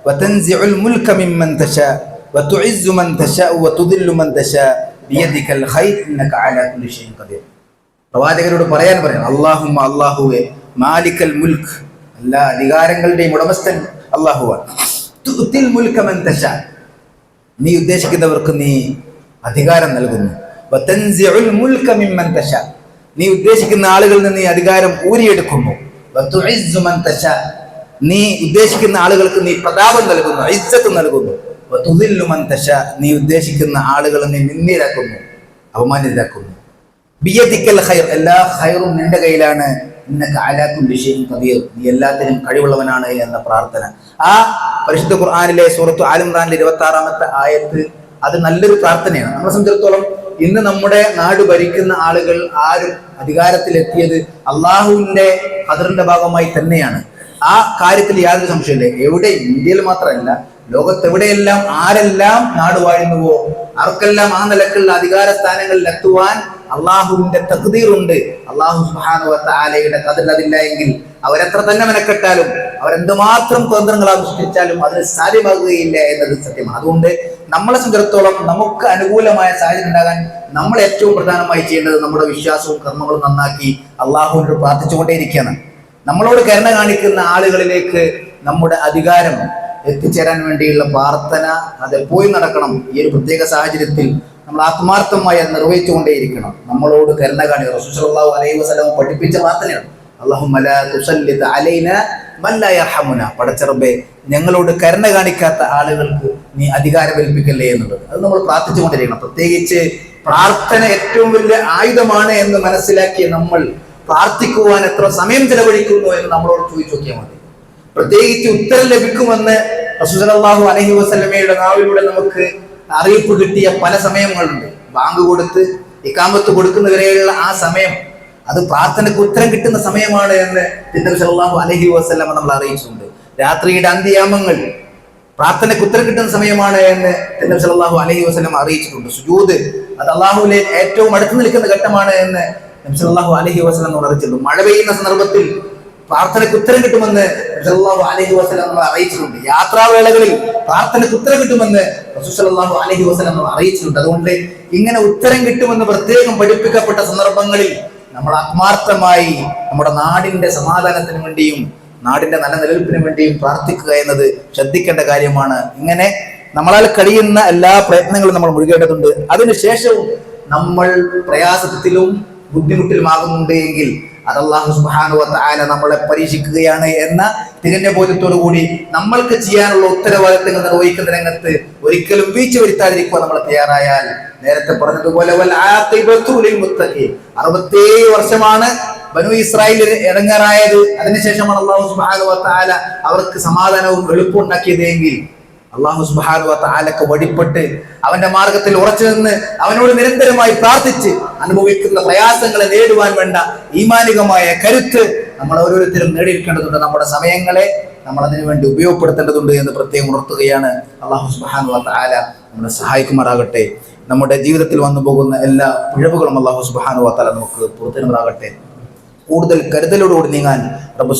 വതൻസിഉൽ മുൽക മിമ്മൻ തശാ വതുഇസ്സു മൻ തശാ وتذل മൻ തശാ ബിയദിക്കൽ الخير ഇന്നക അലാ كل شيء قدير. പ്രവാചകരോട് പറയാൻ പറയാം അള്ളാഹുമ അള്ളാഹുവെ മാലിക്കൽ മുൽക്ക് എല്ലാ അധികാരങ്ങളുടെയും ഉടമസ്ഥൻ അള്ളാഹുവാണ് തുഅ്തിൽ മുൽക മൻ തശാ. നീ ഉദ്ദേശിക്കുന്നവർക്ക് നീ അധികാരം നൽകുന്നു. നീ ഉദ്ദേശിക്കുന്ന ആളുകളിൽ നിന്ന് നീ അധികാരം ഊരിയെടുക്കുന്നു. നീ ഉദ്ദേശിക്കുന്ന ആളുകൾക്ക് നീ പ്രതാപം നൽകുന്നു ഇസ്സത്ത് നൽകുന്നു. നീ ഉദ്ദേശിക്കുന്ന ആളുകളെ നീ നിന്ദിരാക്കുന്നു അപമാനിതരാക്കുന്നു. ബിയതിക്കൽ ഖൈർ എല്ലാ ഖൈറും നിന്റെ കയ്യിലാണ്. നിനക്ക് ആലാക്കും വിഷയം കവിയർ നീ എല്ലാത്തിനും കഴിവുള്ളവനാണ് എന്ന പ്രാർത്ഥന. ആ പരിശുദ്ധ ഖുർആാനിലെ സൂറത്തു ആലിമ്രാനിലെ ഇരുപത്തി ആറാമത്തെ ആയത്ത് അത് നല്ലൊരു പ്രാർത്ഥനയാണ്. നമ്മളെ സംബന്ധിച്ചിടത്തോളം ഇന്ന് നമ്മുടെ നാട് ഭരിക്കുന്ന ആളുകൾ ആരും അധികാരത്തിലെത്തിയത് അള്ളാഹുവിന്റെ ഖദറിന്റെ ഭാഗമായി തന്നെയാണ്. ആ കാര്യത്തിൽ യാതൊരു സംശയമില്ല എവിടെ? ഇന്ത്യയിൽ മാത്രമല്ല. ലോകത്തെവിടെയെല്ലാം ആരെല്ലാം നാട് വാഴുന്നുവോ ആർക്കെല്ലാം ആ നിലക്കുള്ള അധികാര സ്ഥാനങ്ങളിൽ എത്തുവാൻ അള്ളാഹുവിന്റെ തകതീറുണ്ട് അള്ളാഹു സുഹാനുവത്താലയുടെ ആലയുടെ അതില്ല എങ്കിൽ അവരെത്ര തന്നെ മെനക്കെട്ടാലും അവരെന്തുമാത്രം തന്ത്രങ്ങൾ ആവിഷ്കരിച്ചാലും അതിന് സാധ്യമാകുകയില്ല എന്നത് സത്യം അതുകൊണ്ട് നമ്മളെ സംബന്ധിച്ചിടത്തോളം നമുക്ക് അനുകൂലമായ സാഹചര്യം ഉണ്ടാകാൻ നമ്മൾ ഏറ്റവും പ്രധാനമായി ചെയ്യേണ്ടത് നമ്മുടെ വിശ്വാസവും കർമ്മങ്ങളും നന്നാക്കി അള്ളാഹുവിനോട് പ്രാർത്ഥിച്ചുകൊണ്ടേയിരിക്കുകയാണ്. നമ്മളോട് കരുണ കാണിക്കുന്ന ആളുകളിലേക്ക് നമ്മുടെ അധികാരം എത്തിച്ചേരാൻ വേണ്ടിയുള്ള പ്രാർത്ഥന അത് പോയി നടക്കണം. ഈ ഒരു പ്രത്യേക സാഹചര്യത്തിൽ നമ്മൾ ആത്മാർത്ഥമായി അത് നിർവഹിച്ചുകൊണ്ടേയിരിക്കണം. നമ്മളോട് കരുണ കാണി റസൂലുള്ളാഹി അലൈഹി വസല്ലം പഠിപ്പിച്ച പ്രാർത്ഥനയാണ്. അലൈന പടച്ചറബേ ഞങ്ങളോട് കരുണ കാണിക്കാത്ത ആളുകൾക്ക് നീ അധികാരം ഏൽപ്പിക്കല്ലേ എന്നുള്ളത് അത് നമ്മൾ പ്രാർത്ഥിച്ചുകൊണ്ടിരിക്കണം പ്രത്യേകിച്ച് പ്രാർത്ഥന ഏറ്റവും വലിയ ആയുധമാണ് എന്ന് മനസ്സിലാക്കിയ നമ്മൾ പ്രാർത്ഥിക്കുവാൻ എത്ര സമയം ചെലവഴിക്കുന്നു എന്ന് നമ്മളോട് ചോദിച്ചു നോക്കിയാൽ മതി. പ്രത്യേകിച്ച് ഉത്തരം ലഭിക്കുമെന്ന് റസൂസലാഹു അലഹി വസ്ലമയുടെ നാവിലൂടെ നമുക്ക് അറിയിപ്പ് കിട്ടിയ പല സമയങ്ങളുണ്ട്. ബാങ്ക് കൊടുത്ത് ഇക്കാമത്ത് കൊടുക്കുന്നവരെയുള്ള ആ സമയം അത് പ്രാർത്ഥനയ്ക്ക് ഉത്തരം കിട്ടുന്ന സമയമാണ് എന്ന് തിരുനബി സലാഹു അലൈഹി വസല്ലമ നമ്മൾ അറിയിച്ചിട്ടുണ്ട്. രാത്രിയുടെ അന്ത്യയാമങ്ങൾ പ്രാർത്ഥനയ്ക്ക് ഉത്തരം കിട്ടുന്ന സമയമാണ് എന്ന് തിരുനബി സലാഹു അലഹി വസ്ലം അറിയിച്ചിട്ടുണ്ട്. സുജൂദ് അത് അള്ളാഹുവിലെ ഏറ്റവും അടുത്ത് നിൽക്കുന്ന ഘട്ടമാണ് എന്ന് നബി അലഹി നമ്മൾ അറിയിച്ചിട്ടുണ്ട്. മഴ പെയ്യുന്ന സന്ദർഭത്തിൽ പ്രാർത്ഥനയ്ക്ക് ഉത്തരം കിട്ടുമെന്ന് അലഹി വസല്ലം നമ്മൾ അറിയിച്ചിട്ടുണ്ട്. യാത്രാവേളകളിൽ പ്രാർത്ഥനയ്ക്ക് ഉത്തരം കിട്ടുമെന്ന് റസൂസലാഹു അലൈഹി വസല്ലം നമ്മൾ അറിയിച്ചിട്ടുണ്ട്. അതുകൊണ്ട് ഇങ്ങനെ ഉത്തരം കിട്ടുമെന്ന് പ്രത്യേകം പഠിപ്പിക്കപ്പെട്ട സന്ദർഭങ്ങളിൽ നമ്മൾ ആത്മാർത്ഥമായി നമ്മുടെ നാടിന്റെ സമാധാനത്തിന് വേണ്ടിയും നാടിന്റെ നല്ല നിലനിൽപ്പിന് വേണ്ടിയും പ്രാർത്ഥിക്കുക എന്നത് ശ്രദ്ധിക്കേണ്ട കാര്യമാണ്. ഇങ്ങനെ നമ്മളാൽ കഴിയുന്ന എല്ലാ പ്രയത്നങ്ങളും നമ്മൾ മുഴുകേണ്ടതുണ്ട്. അതിനുശേഷവും നമ്മൾ പ്രയാസത്തിലും ബുദ്ധിമുട്ടിലുമാകുന്നുണ്ട് എങ്കിൽ അത് അള്ളാഹു സുബാനുവത്ത ആല നമ്മളെ പരീക്ഷിക്കുകയാണ് എന്ന തികഞ്ഞ ബോധ്യത്തോടു കൂടി നമ്മൾക്ക് ചെയ്യാനുള്ള ഉത്തരവാദിത്തങ്ങൾ നിർവഹിക്കുന്ന രംഗത്ത് ഒരിക്കലും വീഴ്ച വരുത്താതിരിക്കുക നമ്മൾ തയ്യാറായാൽ നേരത്തെ പറഞ്ഞതുപോലെ. അറുപത്തേഴ് വർഷമാണ് ബനു ഇസ്രായേൽ ഇറങ്ങാറായത് അതിനുശേഷമാണ് അള്ളാഹു സുബ്ഹാനഹു വത്തായ അവർക്ക് സമാധാനവും എളുപ്പമുണ്ടാക്കിയത് എങ്കിൽ അള്ളാഹു സുബ്ഹാനഹു താലൊക്കെ വഴിപ്പെട്ട് അവന്റെ മാർഗത്തിൽ ഉറച്ചു നിന്ന് അവനോട് നിരന്തരമായി പ്രാർത്ഥിച്ച് അനുഭവിക്കുന്ന പ്രയാസങ്ങളെ നേടുവാൻ വേണ്ട ഈമാനികമായ കരുത്ത് നമ്മൾ ഓരോരുത്തരും നേടിയിരിക്കേണ്ടതുണ്ട് നമ്മുടെ സമയങ്ങളെ നമ്മൾ അതിനു വേണ്ടി ഉപയോഗപ്പെടുത്തേണ്ടതുണ്ട് എന്ന് പ്രത്യേകം ഉണർത്തുകയാണ് അള്ളാഹു സുബ്ഹാനഹു താല നമ്മളെ സഹായിക്കുമാറാകട്ടെ. നമ്മുടെ ജീവിതത്തിൽ വന്നു പോകുന്ന എല്ലാ പിഴവുകളും അള്ളാഹു സുബ്ഹാനഹു താല നമുക്ക് പുറത്തുമാറാകട്ടെ കൂടുതൽ കരുതലോടുകൂടി നീങ്ങാൻ റബ്ബു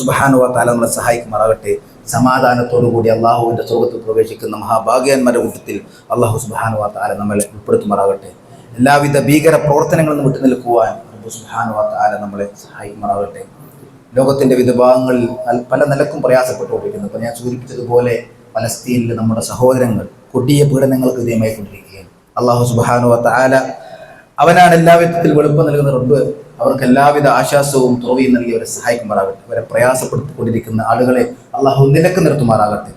തആല നമ്മളെ സഹായിക്കുമാറാകട്ടെ. സമാധാനത്തോടു കൂടി അള്ളാഹുവിന്റെ സ്വർഗത്തിൽ പ്രവേശിക്കുന്ന മഹാഭാഗ്യന്മാരുടെ കൂട്ടത്തിൽ അള്ളാഹു തആല നമ്മളെ ഉൾപ്പെടുത്തുമാറാകട്ടെ. എല്ലാവിധ ഭീകര പ്രവർത്തനങ്ങളിൽ നിന്ന് വിട്ടു നിൽക്കുവാൻ റബ്ബ് തആല നമ്മളെ സഹായിക്കുമാറാകട്ടെ. ലോകത്തിന്റെ വിവിധ ഭാഗങ്ങളിൽ പല നിലക്കും പ്രയാസപ്പെട്ടുകൊണ്ടിരിക്കുന്നു. ഇപ്പൊ ഞാൻ സൂചിപ്പിച്ചതുപോലെ പലസ്തീനിൽ നമ്മുടെ സഹോദരങ്ങൾ കൊടിയ പീഡനങ്ങൾക്ക് വിധേയമായി കൊണ്ടിരിക്കുകയാണ് അള്ളാഹു സുബ്ഹാനഹു വ തആല അവനാണ് എല്ലാ വിധത്തിൽ വെളുപ്പം റബ്ബ്. അവർക്ക് എല്ലാവിധ ആശ്വാസവും തോവിയും നൽകി അവരെ സഹായിക്കുമാറാകട്ടെ. അവരെ പ്രയാസപ്പെടുത്തിക്കൊണ്ടിരിക്കുന്ന ആളുകളെ അള്ളാഹു നിലയ്ക്ക് നിർത്തുമാറാകട്ടെ.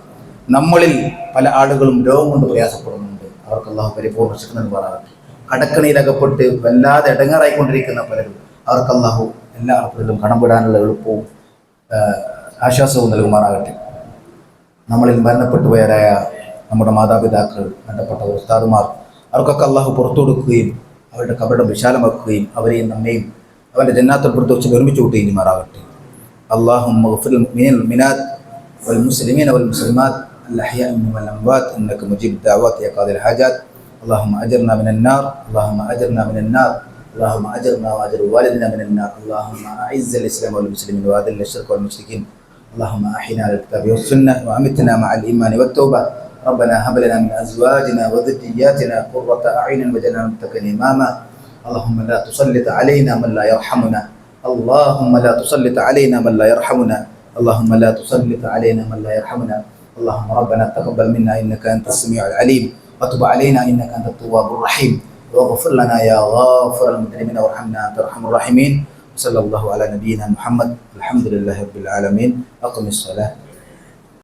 നമ്മളിൽ പല ആളുകളും രോഗം കൊണ്ട് പ്രയാസപ്പെടുന്നുണ്ട്. അവർക്ക് അള്ളാഹു പരിപൂർണ ശക്തി നൽകുമാറാകട്ടെ. കടക്കണിയിലകപ്പെട്ട് വല്ലാതെ ഇടങ്ങാറായിക്കൊണ്ടിരിക്കുന്ന പലരും അവർക്ക് അള്ളാഹു എല്ലാ അർത്ഥത്തിലും കടം എളുപ്പവും ആശ്വാസവും നൽകുമാറാകട്ടെ. നമ്മളിൽ മരണപ്പെട്ടു പോയവരായ നമ്മുടെ മാതാപിതാക്കൾ ബന്ധപ്പെട്ട ഉസ്താദുമാർ അവർക്കൊക്കെ അള്ളാഹു പുറത്തു കൊടുക്കുകയും അവരുടെ കബടം വിശാലമാക്കുകയും അവരെയും നമ്മയും അവൻ്റെ ജന്നാത്തുൽ പ്രദോഷം ഒരുമിച്ച് കൂട്ടുകയും മാറാകട്ടെ അള്ളാഹു المؤمنات والمسلمين والمسلمات الأحياء منهم والأموات إنك مجيب الدعوات يا قاضي الحاجات اللهم أجرنا من النار اللهم أجرنا من النار اللهم أجرنا وأجر والدنا من النار اللهم أعز الإسلام والمسلمين وأذل الشرك والمشركين اللهم أحينا على الكتاب والسنة وأمتنا مع الإيمان والتوبة ربنا هب لنا من أزواجنا وذرياتنا قرة أعين واجعلنا للمتقين إماما اللهم لا تسلط علينا من لا يرحمنا. اللهم لا تسلط علينا من لا يرحمنا. اللهم لا تسلط علينا من لا يرحمنا. اللهم ربنا تقبل منا إنك أنت السميع العليم. وتب علينا إنك أنت التواب الرحيم. واغفر لنا يا غافر المجرمين وارحمنا أنت أرحم الراحمين. وصلى الله على نبينا محمد. الحمد لله رب العالمين. أقم الصلاة.